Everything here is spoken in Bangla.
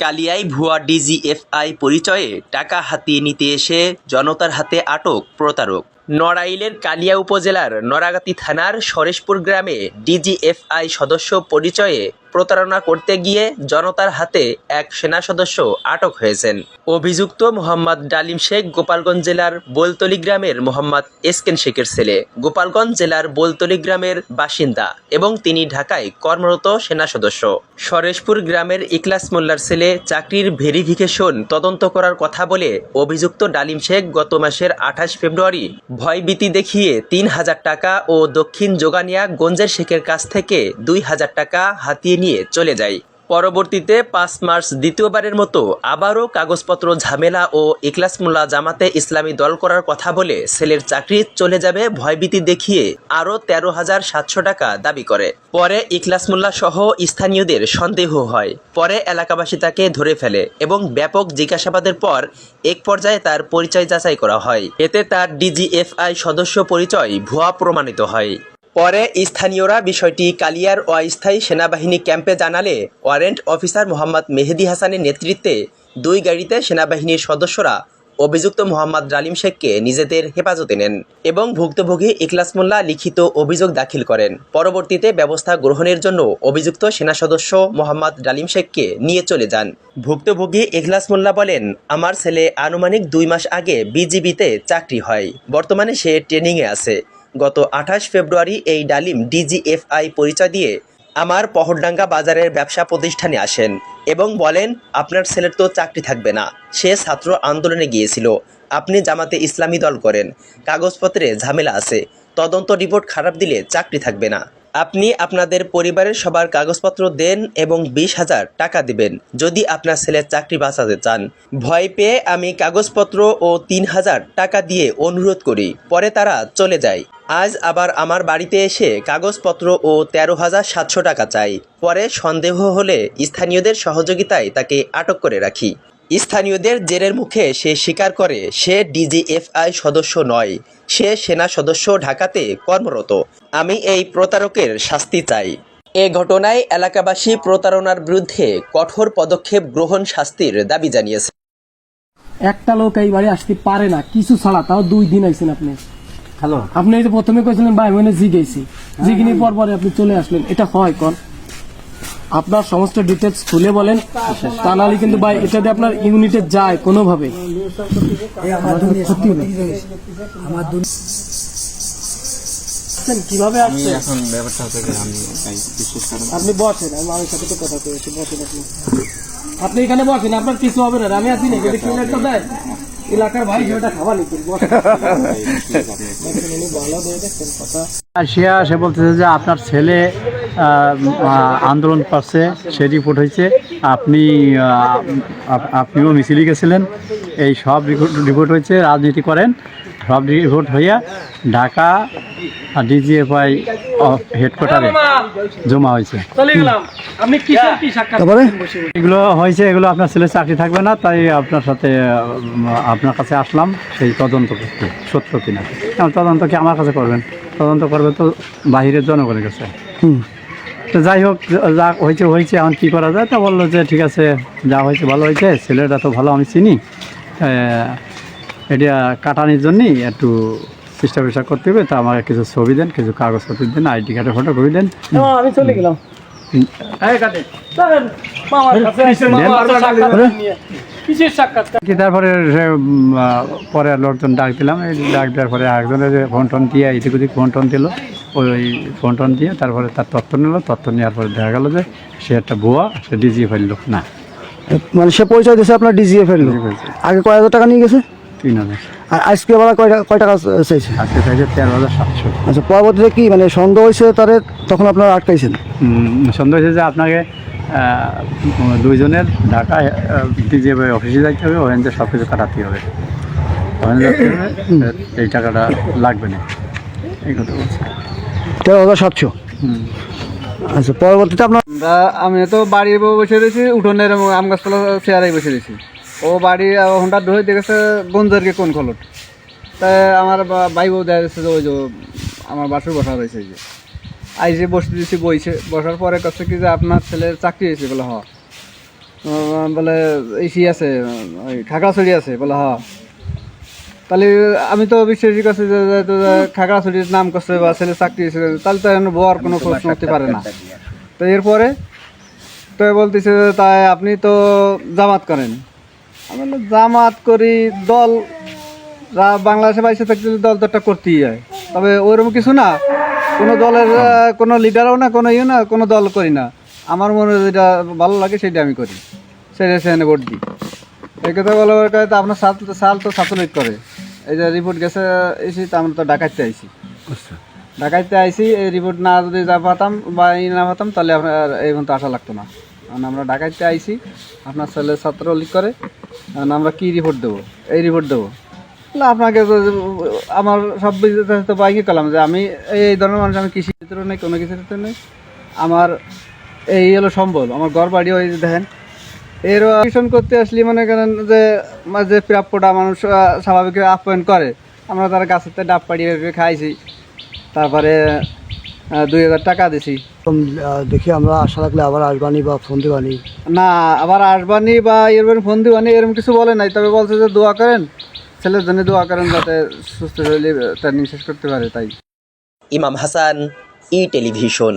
কালিয়ায় ভুয়া ডিজিএফআই পরিচয়ে টাকা হাতিয়ে নিতে এসে জনতার হাতে আটক প্রতারক। নড়াইলের কালিয়া উপজেলার নড়াগাতি থানার সরেশপুর গ্রামে ডিজিএফআই সদস্য পরিচয়ে প্রতারণা করতে গিয়ে জনতার হাতে এক সেনা সদস্য আটক হয়েছেন। অভিযুক্ত মোহাম্মদ ডালিম শেখ গোপালগঞ্জ জেলার বোলতলি গ্রামের মোহাম্মদ এসকেন শেখের ছেলে। গোপালগঞ্জ জেলার বোলতলি গ্রামের বাসিন্দা এবং তিনি ঢাকায় কর্মরত সেনা সদস্য। সরেশপুর গ্রামের ইকলাস মোল্লার ছেলে চাকরির ভেরিফিকেশন তদন্ত করার কথা বলে অভিযুক্ত ডালিম শেখ গত মাসের আঠাশ ফেব্রুয়ারি ভয়ভীতি দেখিয়ে তিন হাজার টাকা ও দক্ষিণ জোগানিয়া গঞ্জের শেখের কাছ থেকে দুই হাজার টাকা হাতিয়ে নিয়ে চলে যায়। পরবর্তীতে পাঁচ মার্চ দ্বিতীয়বারের মতো আবারও কাগজপত্র ঝামেলা ও ইকলাসমুল্লা জামাতে ইসলামী দল করার কথা বলে ছেলের চাকরি চলে যাবে ভয়ভীতি দেখিয়ে আরও তেরো হাজার সাতশো টাকা দাবি করে। পরে ইকলাস মোল্লা সহ স্থানীয়দের সন্দেহ হয়। পরে এলাকাবাসী তাকে ধরে ফেলে এবং ব্যাপক জিজ্ঞাসাবাদের পর এক পর্যায়ে তার পরিচয় যাচাই করা হয়। এতে তার ডিজিএফআই সদস্য পরিচয় ভুয়া প্রমাণিত হয়। পরে স্থানীয়রা বিষয়টি কালিয়ার অস্থায়ী সেনাবাহিনী ক্যাম্পে জানালে ওয়ারেন্ট অফিসার মোহাম্মদ মেহেদি হাসানের নেতৃত্বে দুই গাড়িতে সেনাবাহিনীর সদস্যরা অভিযুক্ত মোহাম্মদ ডালিম শেখকে নিজেদের হেফাজতে নেন এবং ভুক্তভোগী ইকলাস মোল্লা লিখিত অভিযোগ দাখিল করেন। পরবর্তীতে ব্যবস্থা গ্রহণের জন্য অভিযুক্ত সেনা সদস্য মোহাম্মদ ডালিম শেখকে নিয়ে চলে যান। ভুক্তভোগী ইখলাস মোল্লা বলেন, আমার ছেলে আনুমানিক দুই মাস আগে বিজিবিতে চাকরি হয়। বর্তমানে সে ট্রেনিংয়ে আছে। গত আঠাশ ফেব্রুয়ারি এই ডালিম ডিজিএফআই পরিচয় দিয়ে আমার পহরডাঙ্গা বাজারের ব্যবসা প্রতিষ্ঠানে আসেন এবং বলেন, আপনার ছেলের তো চাকরি থাকবে না। সে ছাত্র আন্দোলনে গিয়েছিল। আপনি জামাতে ইসলামী দল করেন। কাগজপত্রে ঝামেলা আছে। তদন্ত রিপোর্ট খারাপ দিলে চাকরি থাকবে না। আপনি আপনাদের পরিবারের সবার কাগজপত্র দেন এবং বিশ হাজার টাকা দিবেন, যদি আপনার ছেলের চাকরি বাঁচাতে চান। ভয় পেয়ে আমি কাগজপত্র ও তিন হাজার টাকা দিয়ে অনুরোধ করি, পরে তারা চলে যায়। আজ আবার আমার বাড়িতে এসে কাগজপত্র ও তেরো হাজার সাতশো টাকা চাই, পরে সন্দেহ হলে স্থানীয়দের সহযোগিতায় তাকে আটক করে রাখি। স্থানীয়দের জেরের মুখে সে স্বীকার করে সে ডিজিএফআই সদস্য নয় সে সেনা সদস্য ঢাকাতে কর্মরত। আমি এই প্রতারকের শাস্তি চাই। এ ঘটনায় এলাকাবাসী প্রতারণার বিরুদ্ধে কঠোর পদক্ষেপ গ্রহণ শাস্তির দাবি জানিয়েছে। একটা লোক এই বাড়ি আসতে পারে না কিছু ছাড়া তাও দুই দিন আইছেন আপনি। হ্যালো। আপনি এই প্রথমে কইছিলেন ভাই মানে জিগেছি জিগিনি পর পরে আপনি চলে আসলেন এটা হয় কোন? আপনার সমস্ত ডিটেলস খুলে বলেন তা নাহলে কিন্তু ভাই এটা দিয়ে আপনার ইউনিটে যায় কোনোভাবে। আমাদের ক্ষতি হলো আসছেন, কীভাবে আসছেন এখন ব্যাপারটা হচ্ছে আমি বিশেষ কারণ আপনি বসেন আমি সাথে তো কথা কয়েছি বসেন আপনি। আপনি এখানে বসেন আপনার কিছু হবে না আমি আছি না যদি কেউ একটা দেয় এলাকার ভাই সেটা খাওয়া উনি ভালো দিয়ে দেখছেন কথা। আর সে বলতেছে যে আপনার ছেলে আন্দোলন করছে সে রিপোর্ট হয়েছে। আপনি আপনিও মিছিলে গেছিলেন। এই সব রিপোর্ট হয়েছে রাজনীতি করেন। সব রিপোর্ট হইয়া ঢাকা ডিজিএফআই হেডকোয়ার্টারে জমা হয়েছে। বসে এগুলো হয়েছে এগুলো আপনার ছেলে চাকরি থাকবে না তাই আপনার সাথে আপনার কাছে আসলাম সেই তদন্ত করতে সত্য কিনা। এখন তদন্ত কি আমার কাছে করবেন? তদন্ত করবে তো বাহিরের জনগণের কাছে। তো যাই হোক যা হয়েছে হয়েছে এখন কী করা যায় তা বলল যে ঠিক আছে যা হয়েছে ভালো হয়েছে ছেলেটা তো ভালো আমি চিনি। এটা কাটানির জন্যই একটু চেষ্টা ফেষ্টা করতে হবে তা আমাকে কিছু ছবি দেন কিছু কাগজপত্র দেন আইডি কার্ডের ফটো কপি দেন আমি চলে গেলাম। কিসের সাক্ষাৎ। কি তারপরে পরে লোকজন ডাক দিলাম এই ডাক দেওয়ার পরে একজনের যে ফোন টোন দিয়ে এদিক ওদিক ফোন টোন দিল ওই ফোন টোন দিয়ে তারপরে তার তথ্য নিল তথ্য নেওয়ার পরে দেখা গেল যে সে একটা ভুয়া সে ডিজিয়ে ফেলল না। মানে সে পরিচয় দিয়েছে আপনার ডিজিএফ এর লোক? আগে কয় হাজার টাকা নিয়ে গেছে? তিন হাজার। আর আজকে আবার কয় টাকা- কয় টাকা চাইছে? আজকে চাইছে তেরো হাজার সাতশো। আচ্ছা পরবর্তীতে কি মানে সন্দেহ হয়েছে তারে তখন আপনারা আটকাইছেন? সন্দেহ হয়েছে যে আপনাকে দুইজনের ঢাকায় ডিজিএফ অফিসে যাইতে হবে ওখান থেকে সব কিছু কাটাতে হবে। ওখানে এই টাকাটা লাগবে না। এই কথা বলছি তেরো হাজার সাতশো আচ্ছা পরবর্তীতে আপনার আমরা আমি তো বাড়ির বউ বসে রয়েছি উঠোনের আম গাছপালা চেয়ারে বসে রয়েছি। ও বাড়ি হোন্ডা ধরে দেখেছে গঞ্জেরকে কোন খলট। তাই আমার বা- ভাই বউ দেখা যাচ্ছে যে ওই যে আমার বাসুর বসা রয়েছে যে। আইসে বসে দিয়েছি বইছে। বসার পরে কাছে কি যে আপনার ছেলের চাকরি হয়েছে বলে হ। বলে ইসি আছে ওই খাগড়াছড়ি আছে বলে হ। তাহলে আমি তো বিশ্বাসী যে খাগড়াছড়ির নাম করছে বা ছেলে চাকরি হয়েছে, তাহলে তো এখন বর কোনো প্রশ্ন হতে পারে না। তো এরপরে তো বলতেছে তাই আপনি তো জামাত করেন। আমি জামাত করি দল। বাংলাদেশে বাইসে থাকতে দল তো একটা করতেই হয়। তবে ওইরকম কিছু না। কোনো দলের কোনো লিডারও না কোনো ইয়ে না কোনো দল করি না। আমার মনে হয় যেটা ভালো লাগে সেটা আমি করি। সেটা সেখানে ভোট দিই। এই কথা বলা তো আপনার সাল সাল তো ছাত্রলীগ করে। এই যে রিপোর্ট গেছে এসে তো আমরা তো ডাকাইতে আইছি। ডাকাইতে আইছি এই রিপোর্ট না যদি যা পাতাম বা ই না পাতাম তাহলে আপনার এই পর্যন্ত আশা লাগতো না। কারণ আমরা ডাকাইতে আইছি আপনার ছেলে ছাত্রলীগ করে আমরা কি রিপোর্ট দেবো? এই রিপোর্ট দেবো। না আপনাকে আমার সব বিষয়তে তো বাইকে করলাম যে আমি এই ধরনের মানুষ আমি কৃষি ক্ষেত্রে নেই কোনো কিছু ক্ষেত্রে নেই। আমার এই হলো সম্বল আমার ঘর বাড়ি ওই যে দেখেন। এর টিউশন করতে আসলে মনে করেন যে যে প্রাপ্যটা মানুষ স্বাভাবিক আপ্যায়ন করে আমরা তার গাছের থেকে ডাব পাড়িয়ে খাইছি। তারপরে দুই হাজার টাকা দিছি। দেখি আমরা আশা রাখলে আবার আসবানি বা ফোন দিবানি। না আবার আসবানি বা এরকম ফোন দিবানি এরকম কিছু বলে নাই তবে বলছে যে দোয়া করেন। ছেলের জন্য দোয়া করেন যাতে সুস্থ শরীরে ট্রেনিং শেষ করতে পারে, তাই। ইমাম হাসান, ই টেলিভিশন।